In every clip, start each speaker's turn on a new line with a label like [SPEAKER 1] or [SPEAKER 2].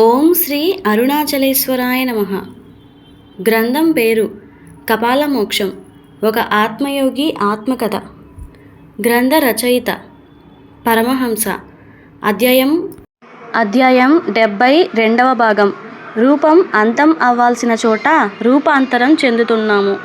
[SPEAKER 1] ఓం శ్రీ అరుణాచలేశ్వరాయ నమ. గ్రంథం పేరు కపాల మోక్షం ఒక ఆత్మయోగి ఆత్మకథ. గ్రంథ రచయిత పరమహంస. అధ్యాయం అధ్యాయం డెబ్బై రెండవ భాగం. రూపం అంతం అవ్వాల్సిన చోట రూపాంతరం చెందుతున్నాము.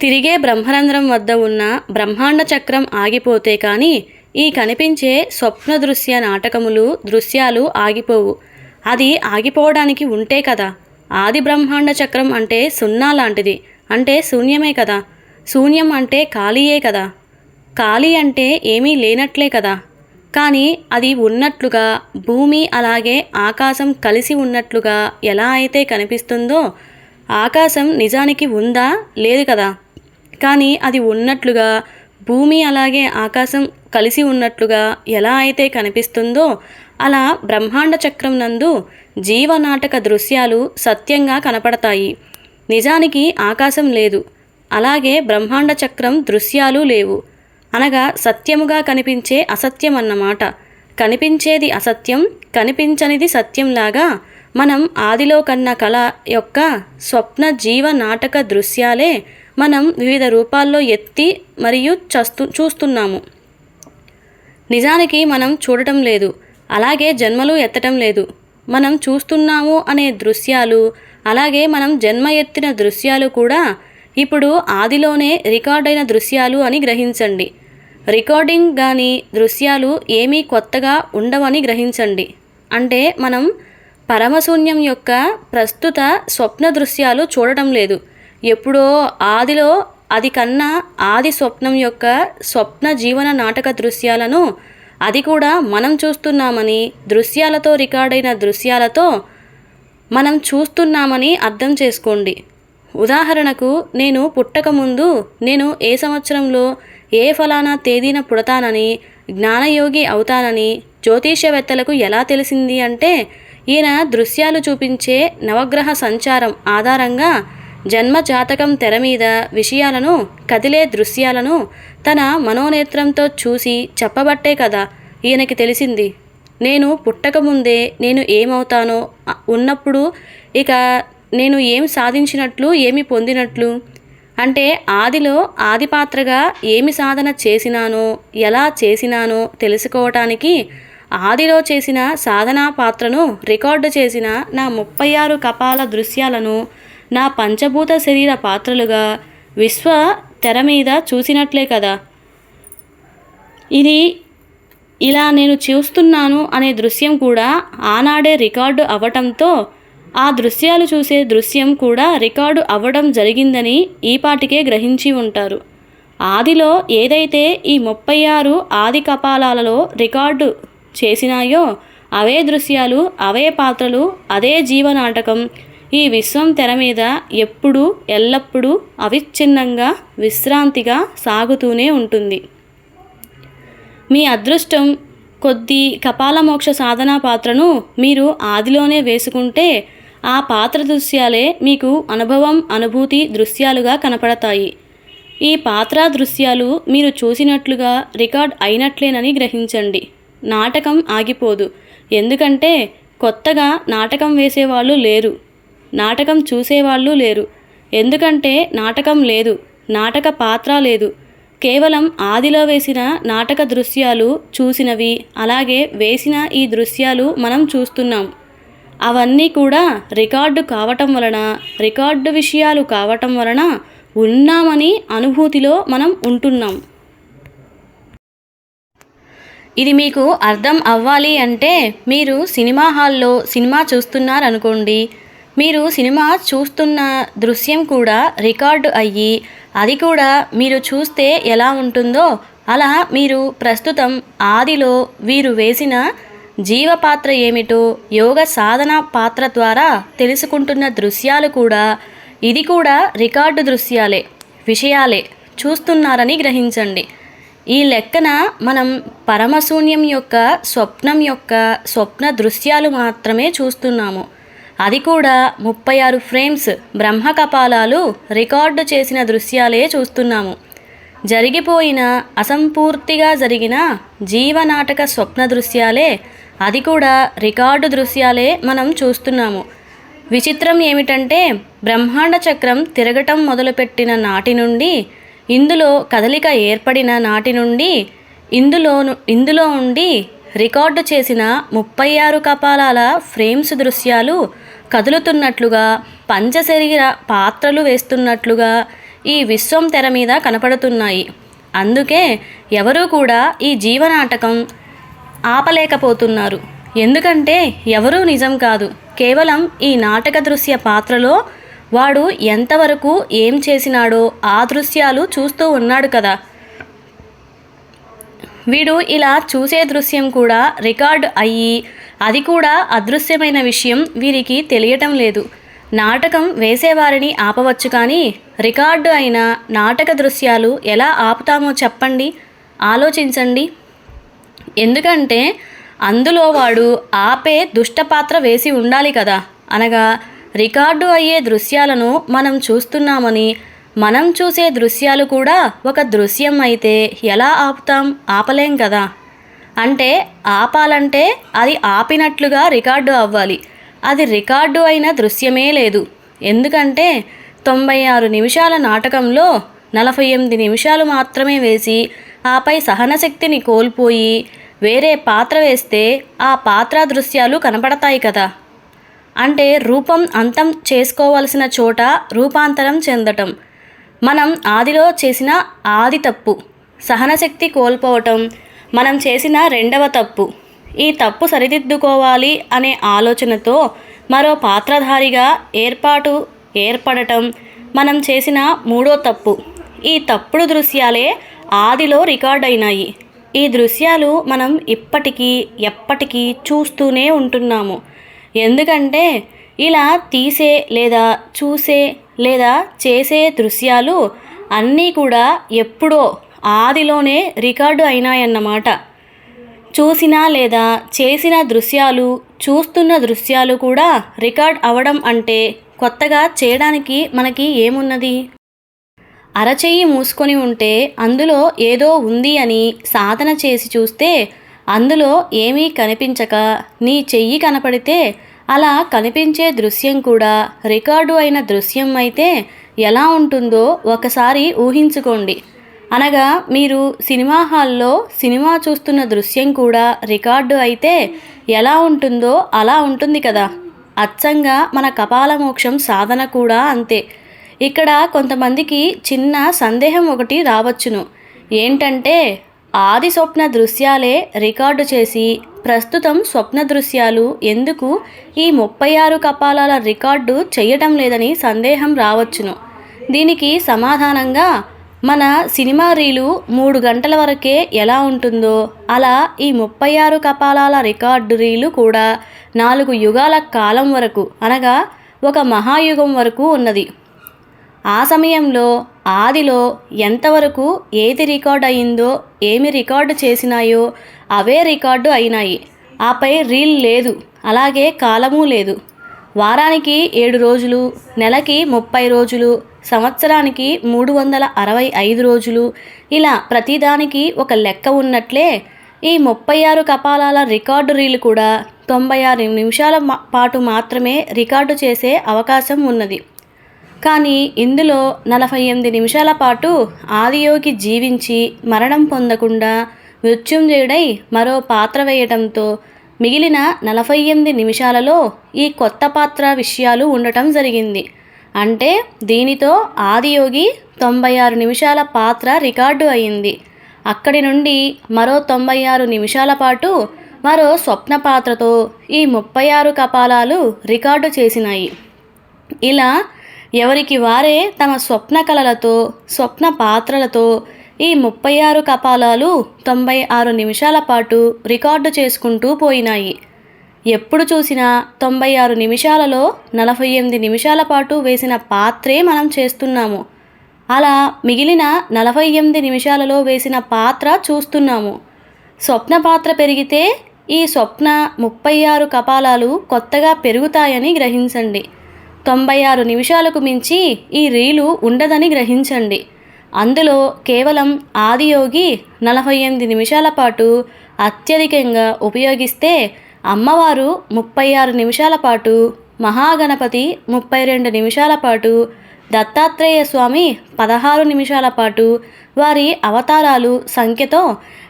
[SPEAKER 1] తిరిగే బ్రహ్మరంధ్రం వద్ద ఉన్న బ్రహ్మాండ చక్రం ఆగిపోతే కానీ ఈ కనిపించే స్వప్న దృశ్య నాటకములు దృశ్యాలు ఆగిపోవు. అది ఆగిపోవడానికి ఉంటే కదా. ఆది బ్రహ్మాండ చక్రం అంటే సున్నా లాంటిది. అంటే శూన్యమే కదా. శూన్యం అంటే ఖాళీయే కదా. ఖాళీ అంటే ఏమీ లేనట్లే కదా. కానీ అది ఉన్నట్లుగా భూమి అలాగే ఆకాశం కలిసి ఉన్నట్లుగా ఎలా అయితే కనిపిస్తుందో ఆకాశం నిజానికి ఉందా? లేదు కదా. కానీ అది ఉన్నట్లుగా భూమి అలాగే ఆకాశం కలిసి ఉన్నట్లుగా ఎలా అయితే కనిపిస్తుందో అలా బ్రహ్మాండ చక్రం నందు జీవనాటక దృశ్యాలు సత్యంగా కనపడతాయి. నిజానికి ఆకాశం లేదు. అలాగే బ్రహ్మాండ చక్రం దృశ్యాలు లేవు. అనగా సత్యముగా కనిపించే అసత్యం అన్నమాట కనిపించేది అసత్యం కనిపించనిది సత్యంలాగా మనం ఆదిలో కన్న కళ యొక్క స్వప్న జీవ నాటక దృశ్యాలే మనం వివిధ రూపాల్లో ఎత్తి మరియు చస్తు చూస్తున్నాము. నిజానికి మనం చూడటం లేదు. అలాగే జన్మలు ఎత్తటం లేదు. మనం చూస్తున్నాము అనే దృశ్యాలు అలాగే మనం జన్మ ఎత్తిన దృశ్యాలు కూడా ఇప్పుడు ఆదిలోనే రికార్డైన దృశ్యాలు అని గ్రహించండి. రికార్డింగ్ కానీ దృశ్యాలు ఏమీ కొత్తగా ఉండవని గ్రహించండి. అంటే మనం పరమశూన్యం యొక్క ప్రస్తుత స్వప్న దృశ్యాలు చూడటం లేదు. ఎప్పుడో ఆదిలో అది కన్నా ఆది స్వప్నం యొక్క స్వప్న జీవన నాటక దృశ్యాలను అది కూడా మనం చూస్తున్నామని దృశ్యాలతో రికార్డైన దృశ్యాలతో మనం చూస్తున్నామని అర్థం చేసుకోండి. ఉదాహరణకు నేను పుట్టకముందు నేను ఏ సంవత్సరంలో ఏ ఫలానా తేదీన పుడతానని జ్ఞానయోగి అవుతానని జ్యోతిష్యవేత్తలకు ఎలా తెలిసింది అంటే ఈయన దృశ్యాలు చూపించే నవగ్రహ సంచారం ఆధారంగా జన్మ జాతకం తెర మీద విషయాలను కదిలే దృశ్యాలను తన మనోనేత్రంతో చూసి చెప్పబట్టే కదా ఈయనకి తెలిసింది. నేను పుట్టకముందే నేను ఏమవుతానో ఉన్నప్పుడు ఇక నేను ఏం సాధించినట్లు ఏమి పొందినట్లు? అంటే ఆదిలో ఆది పాత్రగా ఏమి సాధన చేసినానో ఎలా చేసినానో తెలుసుకోవటానికి ఆదిలో చేసిన సాధనా పాత్రను రికార్డు చేసిన నా ముప్పై ఆరు కపాల దృశ్యాలను నా పంచభూత శరీర పాత్రలుగా విశ్వ తెర మీద చూసినట్లే కదా. ఇది ఇలా నేను చూస్తున్నాను అనే దృశ్యం కూడా ఆనాడే రికార్డు అవ్వటంతో ఆ దృశ్యాలు చూసే దృశ్యం కూడా రికార్డు అవ్వడం జరిగిందని ఈపాటికే గ్రహించి ఉంటారు. ఆదిలో ఏదైతే ఈ ముప్పై ఆరు ఆది కపాలాలలో రికార్డు చేసినాయో అవే దృశ్యాలు అవే పాత్రలు అదే జీవనాటకం ఈ విశ్వం తెర మీద ఎప్పుడూ ఎల్లప్పుడూ అవిచ్ఛిన్నంగా విశ్రాంతిగా సాగుతూనే ఉంటుంది. మీ అదృష్టం కొద్ది కపాలమోక్ష సాధనా పాత్రను మీరు ఆదిలోనే వేసుకుంటే ఆ పాత్ర దృశ్యాలే మీకు అనుభవం అనుభూతి దృశ్యాలుగా కనపడతాయి. ఈ పాత్ర దృశ్యాలు మీరు చూసినట్లుగా రికార్డ్ అయినట్లేనని గ్రహించండి. నాటకం ఆగిపోదు. ఎందుకంటే కొత్తగా నాటకం వేసేవాళ్ళు లేరు. నాటకం చూసేవాళ్ళు లేరు. ఎందుకంటే నాటకం లేదు నాటక పాత్ర లేదు. కేవలం ఆదిలో వేసిన నాటక దృశ్యాలు చూసినవి అలాగే వేసిన ఈ దృశ్యాలు మనం చూస్తున్నాం. అవన్నీ కూడా రికార్డు కావటం వలన రికార్డు విషయాలు కావటం వలన ఉన్నామని అనుభూతిలో మనం ఉంటున్నాం. ఇది మీకు అర్థం అవ్వాలి అంటే మీరు సినిమా హాల్లో సినిమా చూస్తున్నారనుకోండి మీరు సినిమా చూస్తున్న దృశ్యం కూడా రికార్డు అయ్యి అది కూడా మీరు చూస్తే ఎలా ఉంటుందో అలా మీరు ప్రస్తుతం ఆదిలో వీరు వేసిన జీవపాత్ర ఏమిటో యోగ సాధన పాత్ర ద్వారా తెలుసుకుంటున్న దృశ్యాలు కూడా ఇది కూడా రికార్డు దృశ్యాలే విషయాలే. చూస్తున్నారని గ్రహించండి. ఈ లెక్కన మనం పరమశూన్యం యొక్క స్వప్నం యొక్క స్వప్న దృశ్యాలు మాత్రమే చూస్తున్నాము. అది కూడా ముప్పై ఆరు ఫ్రేమ్స్ బ్రహ్మకపాలాలు రికార్డు చేసిన దృశ్యాలే చూస్తున్నాము. జరిగిపోయిన అసంపూర్తిగా జరిగిన జీవనాటక స్వప్న దృశ్యాలే అది కూడా రికార్డు దృశ్యాలే మనం చూస్తున్నాము. విచిత్రం ఏమిటంటే బ్రహ్మాండ చక్రం తిరగటం మొదలుపెట్టిన నాటి నుండి ఇందులో కదలిక ఏర్పడిన నాటి నుండి ఇందులో ఇందులో ఉండి రికార్డు చేసిన ముప్పై ఆరు కపాలాల ఫ్రేమ్స్ దృశ్యాలు కదులుతున్నట్లుగా పంచశరీర పాత్రలు వేస్తున్నట్లుగా ఈ విశ్వం తెర మీద కనపడుతున్నాయి. అందుకే ఎవరూ కూడా ఈ జీవనాటకం ఆపలేకపోతున్నారు. ఎందుకంటే ఎవరూ నిజం కాదు. కేవలం ఈ నాటక దృశ్య పాత్రలో వాడు ఎంతవరకు ఏం చేసినాడో ఆ దృశ్యాలు చూస్తూ ఉన్నాడు కదా. వీడు ఇలా చూసే దృశ్యం కూడా రికార్డ్ అయ్యి అది కూడా అదృశ్యమైన విషయం వీరికి తెలియటం లేదు. నాటకం వేసేవారిని ఆపవచ్చు కానీ రికార్డు అయిన నాటక దృశ్యాలు ఎలా ఆపుతామో చెప్పండి ఆలోచించండి. ఎందుకంటే అందులో వాడు ఆపే దుష్టపాత్ర వేసి ఉండాలి కదా. అనగా రికార్డు అయ్యే దృశ్యాలను మనం చూస్తున్నామని మనం చూసే దృశ్యాలు కూడా ఒక దృశ్యం అయితే ఎలా ఆపుతాం? ఆపలేం కదా. అంటే ఆపాలంటే అది ఆపినట్లుగా రికార్డు అవ్వాలి. అది రికార్డు అయిన దృశ్యమే లేదు. ఎందుకంటే తొంభై ఆరు నిమిషాల నాటకంలో నలభై ఎనిమిది నిమిషాలు మాత్రమే వేసి ఆపై సహనశక్తిని కోల్పోయి వేరే పాత్ర వేస్తే ఆ పాత్ర దృశ్యాలు కనపడతాయి కదా. అంటే రూపం అంతం చేసుకోవలసిన చోట రూపాంతరం చెందటం. మనం ఆదిలో చేసిన ఆది తప్పు. సహనశక్తి కోల్పోవటం మనం చేసిన రెండవ తప్పు. ఈ తప్పు సరిదిద్దుకోవాలి అనే ఆలోచనతో మరో పాత్రధారిగా ఏర్పాటు ఏర్పడటం మనం చేసిన మూడో తప్పు. ఈ తప్పుడు దృశ్యాలే ఆదిలో రికార్డ్ అయినాయి ఈ దృశ్యాలు మనం ఇప్పటికీ ఎప్పటికీ చూస్తూనే ఉంటున్నాము. ఎందుకంటే ఇలా తీసే లేదా చూసే లేదా చేసే దృశ్యాలు అన్నీ కూడా ఎప్పుడో ఆదిలోనే రికార్డు అయినాయన్నమాట. చూసిన లేదా చేసిన దృశ్యాలు చూస్తున్న దృశ్యాలు కూడా రికార్డ్ అవడం అంటే కొత్తగా చేయడానికి మనకి ఏమున్నది? అరచెయ్యి మూసుకొని ఉంటే అందులో ఏదో ఉంది అని సాధన చేసి చూస్తే అందులో ఏమీ కనిపించక నీ చెయ్యి కనపడితే అలా కనిపించే దృశ్యం కూడా రికార్డు అయిన దృశ్యం అయితే ఎలా ఉంటుందో ఒకసారి ఊహించుకోండి. అనగా మీరు సినిమా హాల్లో సినిమా చూస్తున్న దృశ్యం కూడా రికార్డు అయితే ఎలా ఉంటుందో అలా ఉంటుంది కదా. అచ్చంగా మన కపాల మోక్షం సాధన కూడా అంతే. ఇక్కడ కొంతమందికి చిన్న సందేహం ఒకటి రావచ్చును. ఏంటంటే ఆది స్వప్న దృశ్యాలే రికార్డు చేసి ప్రస్తుతం స్వప్న దృశ్యాలు ఎందుకు ఈ ముప్పై ఆరు కపాలాల రికార్డు చేయటం లేదని సందేహం రావచ్చును. దీనికి సమాధానంగా మన సినిమా రీలు మూడు గంటల వరకే ఎలా ఉంటుందో అలా ఈ ముప్పై ఆరు కపాలాల రికార్డు రీలు కూడా నాలుగు యుగాల కాలం వరకు అనగా ఒక మహాయుగం వరకు ఉన్నది. ఆ సమయంలో ఆదిలో ఎంతవరకు ఏది రికార్డ్ అయిందో ఏమి రికార్డు చేసినాయో అవే రికార్డు అయినాయి. ఆపై రీల్ లేదు అలాగే కాలము లేదు. వారానికి ఏడు రోజులు నెలకి ముప్పై రోజులు సంవత్సరానికి మూడు వందల అరవై ఐదు రోజులు. ఇలా ప్రతిదానికి ఒక లెక్క ఉన్నట్లే ఈ ముప్పై ఆరు కపాలాల రికార్డు రీలు కూడా తొంభై ఆరు నిమిషాల పాటు మాత్రమే రికార్డు చేసే అవకాశం ఉన్నది. కానీ ఇందులో నలభై ఎనిమిది నిమిషాల పాటు ఆదియోగి జీవించి మరణం పొందకుండా మృత్యుంజయుడై మరో పాత్ర వేయటంతో మిగిలిన నలభై ఎనిమిది నిమిషాలలో ఈ కొత్త పాత్ర విషయాలు ఉండటం జరిగింది. అంటే దీనితో ఆదియోగి తొంభై ఆరు నిమిషాల పాత్ర రికార్డు అయింది. అక్కడి నుండి మరో తొంభై ఆరు నిమిషాల పాటు మరో స్వప్న పాత్రతో ఈ ముప్పై ఆరు కపాలాలు రికార్డు చేసినాయి. ఇలా ఎవరికి వారే తమ స్వప్న కళలతో స్వప్న పాత్రలతో ఈ ముప్పై ఆరు కపాలాలు తొంభై ఆరు నిమిషాల పాటు రికార్డు చేసుకుంటూ పోయినాయి. ఎప్పుడు చూసినా తొంభై ఆరు నిమిషాలలో నలభై ఎనిమిది నిమిషాల పాటు వేసిన పాత్రే మనం చేస్తున్నాము. అలా మిగిలిన నలభై ఎనిమిది నిమిషాలలో వేసిన పాత్ర చూస్తున్నాము. స్వప్న పాత్ర పెరిగితే ఈ స్వప్న ముప్పై ఆరు కపాలాలు కొత్తగా పెరుగుతాయని గ్రహించండి. తొంభై ఆరు నిమిషాలకు మించి ఈ రీలు ఉండదని గ్రహించండి. అందులో కేవలం ఆదియోగి నలభై ఎనిమిది నిమిషాల పాటు అత్యధికంగా ఉపయోగిస్తే అమ్మవారు ముప్పై ఆరు నిమిషాల పాటు మహాగణపతి ముప్పై రెండు నిమిషాల పాటు దత్తాత్రేయ స్వామి పదహారు నిమిషాల పాటు వారి అవతారాలు సంఖ్యతో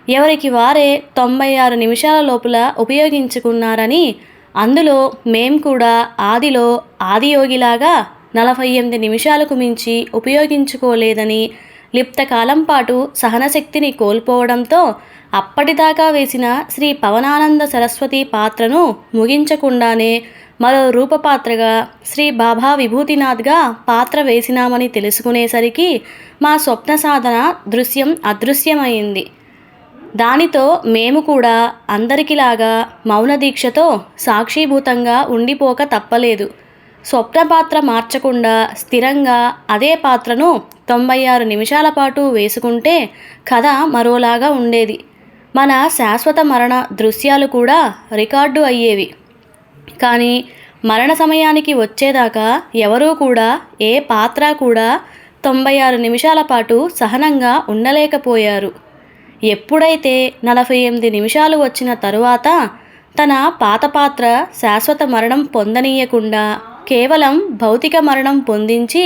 [SPEAKER 1] ఎవరికి వారే తొంభై ఆరు నిమిషాల లోపల ఉపయోగించుకున్నారని అందులో మేం కూడా ఆదిలో ఆదియోగిలాగా నలభై ఎనిమిది నిమిషాలకు మించి ఉపయోగించుకోలేదని లిప్తకాలం పాటు సహనశక్తిని కోల్పోవడంతో అప్పటిదాకా వేసిన శ్రీ పవనానంద సరస్వతి పాత్రను ముగించకుండానే మరో రూపపాత్రగా శ్రీ బాబా విభూతినాథ్గా పాత్ర వేసినామని తెలుసుకునేసరికి మా స్వప్న సాధన దృశ్యం అదృశ్యమైంది. దానితో మేము కూడా అందరికిలాగా మౌన దీక్షతో సాక్షీభూతంగా ఉండిపోక తప్పలేదు. స్వప్న పాత్ర మార్చకుండా స్థిరంగా అదే పాత్రను తొంభై ఆరు నిమిషాల పాటు వేసుకుంటే కథ మరోలాగా ఉండేది. మన శాశ్వత మరణ దృశ్యాలు కూడా రికార్డు అయ్యేవి. కానీ మరణ సమయానికి వచ్చేదాకా ఎవరూ కూడా ఏ పాత్ర కూడా తొంభై ఆరు నిమిషాల పాటు సహనంగా ఉండలేకపోయారు. ఎప్పుడైతే నలభై ఎనిమిది నిమిషాలు వచ్చిన తరువాత తన పాత పాత్ర శాశ్వత మరణం పొందనీయకుండా కేవలం భౌతిక మరణం పొందించి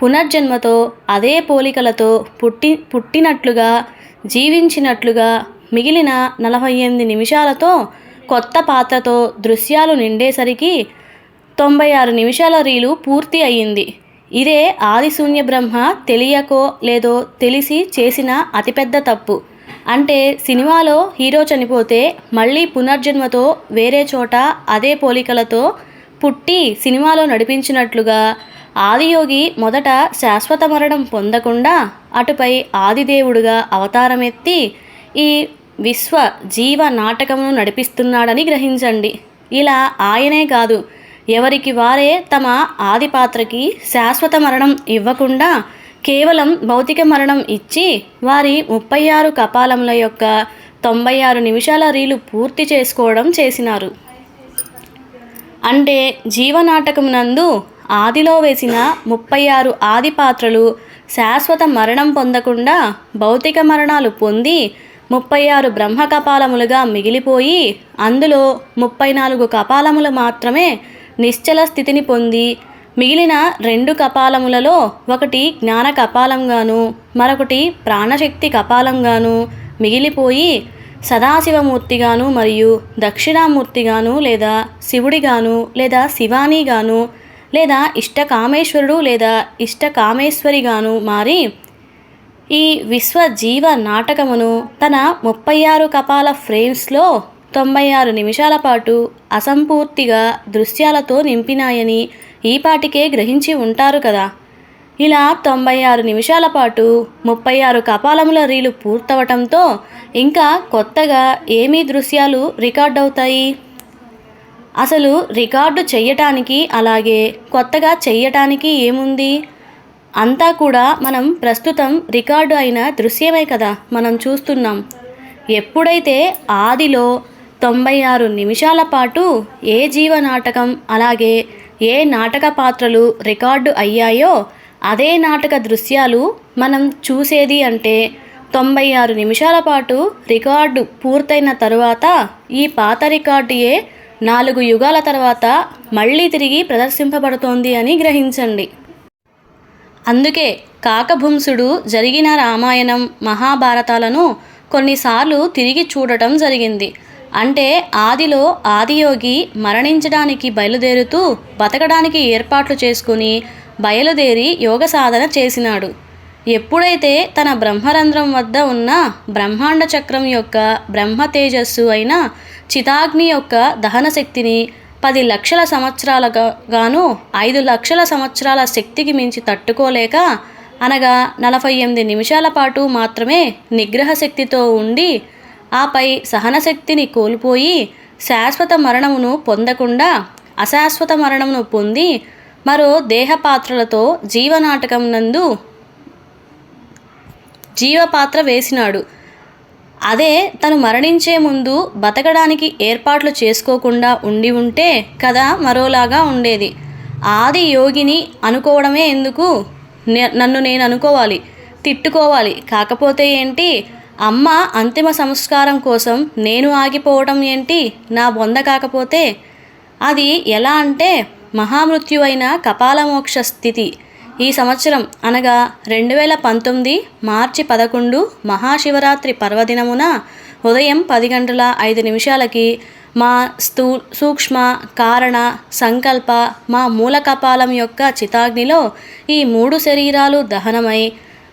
[SPEAKER 1] పునర్జన్మతో అదే పోలికలతో పుట్టి పుట్టినట్లుగా జీవించినట్లుగా మిగిలిన నలభై ఎనిమిది నిమిషాలతో కొత్త పాత్రతో దృశ్యాలు నిండేసరికి తొంభై ఆరు నిమిషాల రీలు పూర్తి అయ్యింది. ఇదే ఆదిశూన్య బ్రహ్మ తెలియకో లేదో తెలిసి చేసిన అతిపెద్ద తప్పు. అంటే సినిమాలో హీరో చనిపోతే మళ్ళీ పునర్జన్మతో వేరే చోట అదే పోలికలతో పుట్టి సినిమాలో నడిపించినట్లుగా ఆదియోగి మొదట శాశ్వత మరణం పొందకుండా అటుపై ఆదిదేవుడుగా అవతారమెత్తి ఈ విశ్వ జీవ నాటకమును నడిపిస్తున్నాడని గ్రహించండి. ఇలా ఆయనే కాదు ఎవరికి వారే తమ ఆది పాత్రకి శాశ్వత మరణం ఇవ్వకుండా కేవలం భౌతిక మరణం ఇచ్చి వారి ముప్పై ఆరు కపాలముల యొక్క తొంభై ఆరు నిమిషాల రీలు పూర్తి చేసుకోవడం చేసినారు. అంటే జీవనాటకమునందు ఆదిలో వేసిన ముప్పై ఆరు ఆది పాత్రలు శాశ్వత మరణం పొందకుండా భౌతిక మరణాలు పొంది ముప్పై ఆరు బ్రహ్మ కపాలములుగా మిగిలిపోయి అందులో ముప్పై నాలుగు కపాలములు మాత్రమే నిశ్చల స్థితిని పొంది మిగిలిన రెండు కపాలములలో ఒకటి జ్ఞాన కపాలంగాను మరొకటి ప్రాణశక్తి కపాలంగాను మిగిలిపోయి సదాశివమూర్తిగాను మరియు దక్షిణామూర్తిగాను లేదా శివుడిగాను లేదా శివానిగాను లేదా ఇష్టకామేశ్వరుడు లేదా ఇష్టకామేశ్వరిగాను మారి ఈ విశ్వ జీవ నాటకమును తన ముప్పై ఆరు కపాల ఫ్రేమ్స్లో తొంభై ఆరు నిమిషాల పాటు అసంపూర్తిగా దృశ్యాలతో నింపినాయని ఈపాటికే గ్రహించి ఉంటారు కదా. ఇలా తొంభై ఆరు నిమిషాల పాటు ముప్పై ఆరు కపాలముల రీలు పూర్తవటంతో ఇంకా కొత్తగా ఏమీ దృశ్యాలు రికార్డ్ అవుతాయి? అసలు రికార్డు చెయ్యటానికి అలాగే కొత్తగా చెయ్యటానికి ఏముంది? అంతా కూడా మనం ప్రస్తుతం రికార్డు అయిన దృశ్యమే కదా మనం చూస్తున్నాం. ఎప్పుడైతే ఆదిలో తొంభై ఆరు నిమిషాల పాటు ఏ జీవ నాటకం అలాగే ఏ నాటక పాత్రలు రికార్డు అయ్యాయో అదే నాటక దృశ్యాలు మనం చూసేది అంటే తొంభై ఆరు నిమిషాల పాటు రికార్డు పూర్తయిన తరువాత ఈ పాత రికార్డుయే నాలుగు యుగాల తర్వాత మళ్ళీ తిరిగి ప్రదర్శింపబడుతోంది అని గ్రహించండి. అందుకే కాకభుంసుడు జరిగిన రామాయణం మహాభారతాలను కొన్నిసార్లు తిరిగి చూడటం జరిగింది. అంటే ఆదిలో ఆదియోగి మరణించడానికి బయలుదేరుతూ బతకడానికి ఏర్పాట్లు చేసుకుని బయలుదేరి యోగ సాధన చేసినాడు. ఎప్పుడైతే తన బ్రహ్మరంధ్రం వద్ద ఉన్న బ్రహ్మాండ చక్రం యొక్క బ్రహ్మ తేజస్సు అయిన చితాగ్ని యొక్క దహన శక్తిని పది లక్షల సంవత్సరాలుగా గాను ఐదు లక్షల సంవత్సరాల శక్తికి మించి తట్టుకోలేక అనగా నలభై ఎనిమిది నిమిషాల పాటు మాత్రమే నిగ్రహ శక్తితో ఉండి ఆపై సహనశక్తిని కోల్పోయి శాశ్వత మరణమును పొందకుండా అశాశ్వత మరణమును పొంది మరో దేహపాత్రలతో జీవనాటకం నందు జీవపాత్ర వేసినాడు. అదే తను మరణించే ముందు బతకడానికి ఏర్పాట్లు చేసుకోకుండా ఉండి ఉంటే కథ మరోలాగా ఉండేది. ఆది యోగిని అనుకోవడమే ఎందుకు? నన్ను నేను అనుకోవాలి తిట్టుకోవాలి. కాకపోతే ఏంటి? అమ్మ అంతిమ సంస్కారం కోసం నేను ఆగిపోవటం ఏంటి? నా బొంద కాకపోతే? అది ఎలా అంటే మహామృత్యువైన కపాలమోక్ష స్థితి. ఈ సంవత్సరం అనగా రెండు వేల పంతొమ్మిది మార్చి పదకొండు మహాశివరాత్రి పర్వదినమున ఉదయం పది గంటల ఐదు నిమిషాలకి మా స్థూ సూక్ష్మ కారణ సంకల్ప మా మూలకపాలం యొక్క చితాగ్నిలో ఈ మూడు శరీరాలు దహనమై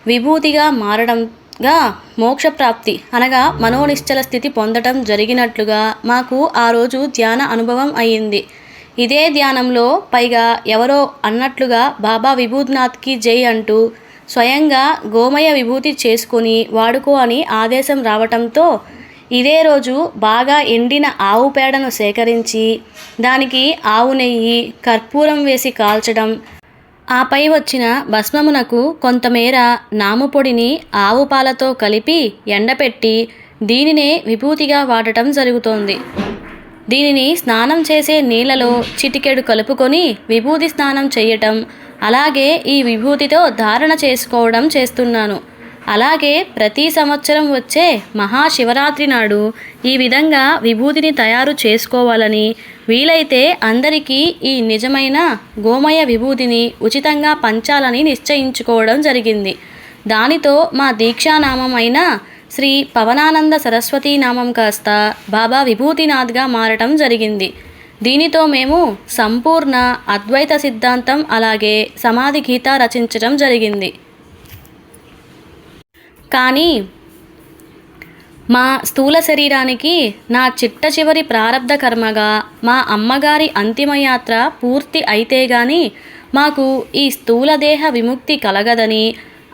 [SPEAKER 1] విభూతిగా మారడంగా మోక్షప్రాప్తి అనగా మనోనిశ్చల స్థితి పొందటం జరిగినట్లుగా మాకు ఆ రోజు ధ్యాన అనుభవం అయ్యింది ఇదే ధ్యానంలో పైగా ఎవరో అన్నట్లుగా బాబా విభూతినాథ్కి జై అంటూ స్వయంగా గోమయ విభూతి చేసుకొని వాడుకో అని ఆదేశం రావటంతో ఇదే రోజు బాగా ఎండిన ఆవు పేడను సేకరించి దానికి ఆవు నెయ్యి కర్పూరం వేసి కాల్చడం ఆపై వచ్చిన భస్మమునకు కొంతమేర నాముపొడిని ఆవు పాలతో కలిపి ఎండపెట్టి దీనినే విభూతిగా వాడటం జరుగుతోంది. దీనిని స్నానం చేసే నీళ్ళలో చిటికెడు కలుపుకొని విభూతి స్నానం చేయటం అలాగే ఈ విభూతితో ధారణ చేసుకోవడం చేస్తున్నాను. అలాగే ప్రతి సంవత్సరం వచ్చే మహాశివరాత్రి నాడు ఈ విధంగా విభూతిని తయారు చేసుకోవాలని వీలైతే అందరికీ ఈ నిజమైన గోమయ విభూతిని ఉచితంగా పంచాలని నిశ్చయించుకోవడం జరిగింది. దానితో మా దీక్షానామం అయిన శ్రీ పవనానంద సరస్వతీ నామం కాస్త బాబా విభూతినాథ్గా మారటం జరిగింది. దీనితో మేము సంపూర్ణ అద్వైత సిద్ధాంతం అలాగే సమాధి గీత రచించడం జరిగింది. కానీ మా స్థూల శరీరానికి నా చిట్ట చివరి ప్రారంధ కర్మగా మా అమ్మగారి అంతిమయాత్ర పూర్తి అయితే గాని మాకు ఈ స్థూల దేహ విముక్తి కలగదని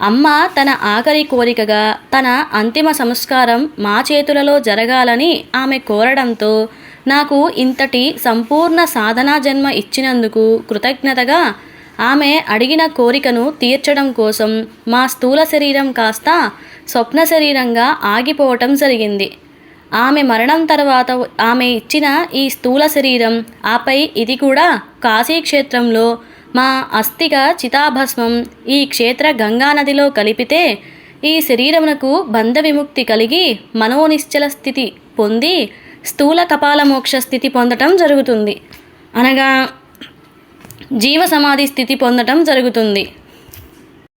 [SPEAKER 1] అమ్మ తన ఆఖరి కోరికగా తన అంతిమ సంస్కారం మా చేతులలో జరగాలని ఆమె కోరడంతో నాకు ఇంతటి సంపూర్ణ సాధనా జన్మ ఇచ్చినందుకు కృతజ్ఞతగా ఆమె అడిగిన కోరికను తీర్చడం కోసం మా స్థూల శరీరం కాస్త స్వప్న శరీరంగా ఆగిపోవటం జరిగింది. ఆమె మరణం తర్వాత ఆమె ఇచ్చిన ఈ స్థూల శరీరం ఆపై ఇది కూడా కాశీక్షేత్రంలో మా అస్థిక చితాభస్మం. ఈ క్షేత్ర గంగా నదిలో కలిపితే ఈ శరీరమునకు బంధ విముక్తి కలిగి మనోనిశ్చల స్థితి పొంది స్థూల కపాల మోక్ష స్థితి పొందటం జరుగుతుంది. అనగా జీవ సమాధి స్థితి పొందటం జరుగుతుంది.